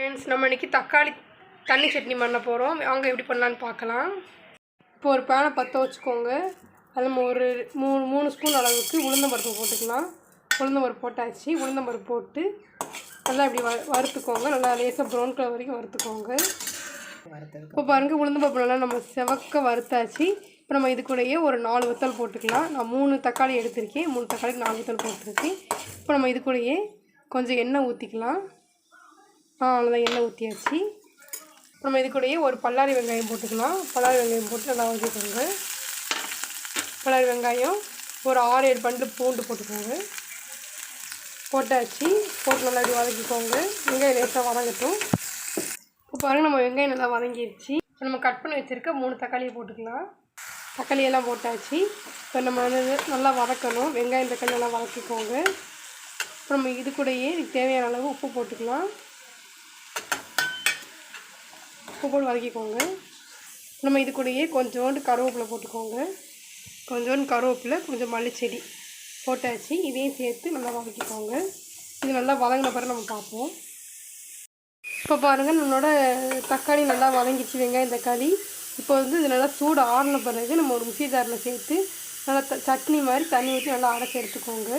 Friends நம்ம இன்றைக்கி தக்காளி தண்ணி சட்னி பண்ண போகிறோம் வாங்க எப்படி பண்ணலான்னு பார்க்கலாம். இப்போ ஒரு பேனை பற்ற வச்சுக்கோங்க. அதில் நம்ம ஒரு மூணு மூணு ஸ்பூன் அளவுக்கு உளுந்தம்பருப்பு போட்டுக்கலாம். உளுந்தம்பருப்பு போட்டாச்சு. உளுந்தம்பருப்பு போட்டு நல்லா இப்படி வ வறுத்துக்கோங்க. நல்லா லேசாக ப்ரௌன் கலர் வரைக்கும் வறுத்துக்கோங்க. இப்போ பாருங்கள் உளுந்தம்பருப்பு நல்லா நம்ம செவக்க வறுத்தாச்சு. இப்போ நம்ம இது கூடயே ஒரு நாலு வத்தல் போட்டுக்கலாம். நான் மூணு தக்காளி எடுத்திருக்கேன். மூணு தக்காளிக்கு நாலு வத்தல் போட்டிருக்கேன். இப்போ நம்ம இது கூடயே கொஞ்சம் எண்ணெய் ஊற்றிக்கலாம் அவ்வளோதான் எண்ணெய் ஊற்றியாச்சு நம்ம இது கூடயே ஒரு பல்லாரி வெங்காயம் போட்டுக்கலாம். பல்லாரி வெங்காயம் போட்டு நல்லா வதக்கிக்கோங்க பல்லாரி வெங்காயம் ஒரு ஆறு ஏழு பண்டு பூண்டு போட்டுக்கோங்க. போட்டாச்சு. போட்டு நல்லா இப்படி வதக்கிக்கோங்க. வெங்காயம் லேசாக வதங்கட்டும். இப்போ பாருங்கள் நம்ம வெங்காயம் நல்லா வதங்கிடுச்சு இப்போ நம்ம கட் பண்ணி வச்சுருக்க மூணு தக்காளியை போட்டுக்கலாம். தக்காளியெல்லாம் போட்டாச்சு. இப்போ நம்ம வந்து நல்லா வதக்கணும். வெங்காயம் தக்காளி நல்லா வதக்கிக்கோங்க. இப்போ நம்ம இது கூடயே இதுக்கு தேவையான அளவு உப்பு போட்டுக்கலாம். உப்பு போட்டு வதக்கிக்கோங்க. நம்ம இது கூடயே கொஞ்சோண்டு கருவேப்பிலை போட்டுக்கோங்க. கொஞ்சோண்டு கருவேப்பிலை கொஞ்சம் மல்லிச்செடி போட்டாச்சு. இதையும் சேர்த்து நல்லா வதக்கிக்கோங்க. இது நல்லா வதங்கின பிறகு நம்ம பார்ப்போம். இப்போ பாருங்கள் நம்மளோட தக்காளி நல்லா வதங்கிச்சு வெங்காயம் தக்காளி. இப்போ வந்து இது நல்லா சூடு ஆறின பிறகு நம்ம ஒரு மிக்சி ஜாரில் சேர்த்து நல்லா த சட்னி மாதிரி தண்ணி ஊற்றி நல்லா அரைச்சி எடுத்துக்கோங்க.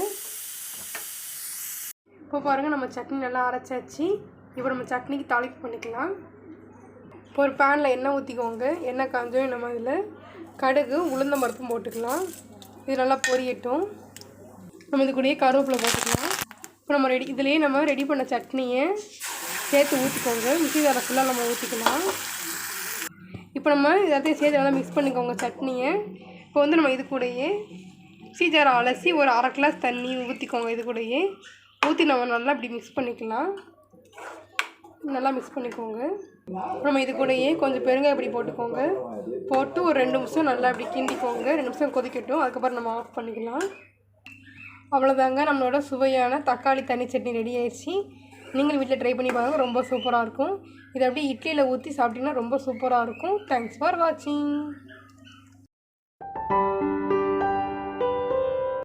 இப்போ பாருங்கள் நம்ம சட்னி நல்லா அரைச்சாச்சு. இப்போ நம்ம சட்னிக்கு தாளிப்பு பண்ணிக்கலாம். இப்போ ஒரு பேனில் எண்ணெய் ஊற்றிக்கோங்க எண்ணெய் காஞ்சோம் நம்ம அதில் கடுகு உளுந்தம் பருப்பும் போட்டுக்கலாம். இது நல்லா பொரியட்டும். நம்ம இது கூடயே கருவேப்பிலை போட்டுக்கலாம். இப்போ நம்ம ரெடி இதுலேயே நம்ம ரெடி பண்ண சட்னியை சேர்த்து ஊற்றிக்கோங்க மிக்சி ஜாரை ஃபுல்லாக நம்ம ஊற்றிக்கலாம் இப்போ நம்ம எல்லாத்தையும் சேர்த்து நல்லா மிக்ஸ் பண்ணிக்கோங்க சட்னியை. இப்போ வந்து நம்ம இது கூடயே மிக்சி ஜாரை அலசி ஒரு அரை கிளாஸ் தண்ணி ஊற்றிக்கோங்க இது கூடயே. ஊற்றி நம்ம நல்லா இப்படி மிக்ஸ் பண்ணிக்கலாம். நல்லா மிக்ஸ் பண்ணிக்கோங்க. நம்ம இது கூடயே கொஞ்சம் பெருங்காய் இப்படி போட்டுக்கோங்க. போட்டு ஒரு ரெண்டு நிமிஷம் நல்லா இப்படி கிண்டிக்கோங்க. ரெண்டு நிமிஷம் கொதிக்கட்டும். அதுக்கப்புறம் நம்ம ஆஃப் பண்ணிக்கலாம். அவ்வளோதாங்க நம்மளோட சுவையான தக்காளி தண்ணி சட்னி ரெடி ஆயிடுச்சு. நீங்களும் வீட்டில் ட்ரை பண்ணி பாருங்கள் ரொம்ப சூப்பராக இருக்கும். இதை அப்படியே இட்லியில் ஊற்றி சாப்பிட்டிங்கன்னா ரொம்ப சூப்பராக இருக்கும். தேங்க்ஸ் ஃபார் வாட்சிங்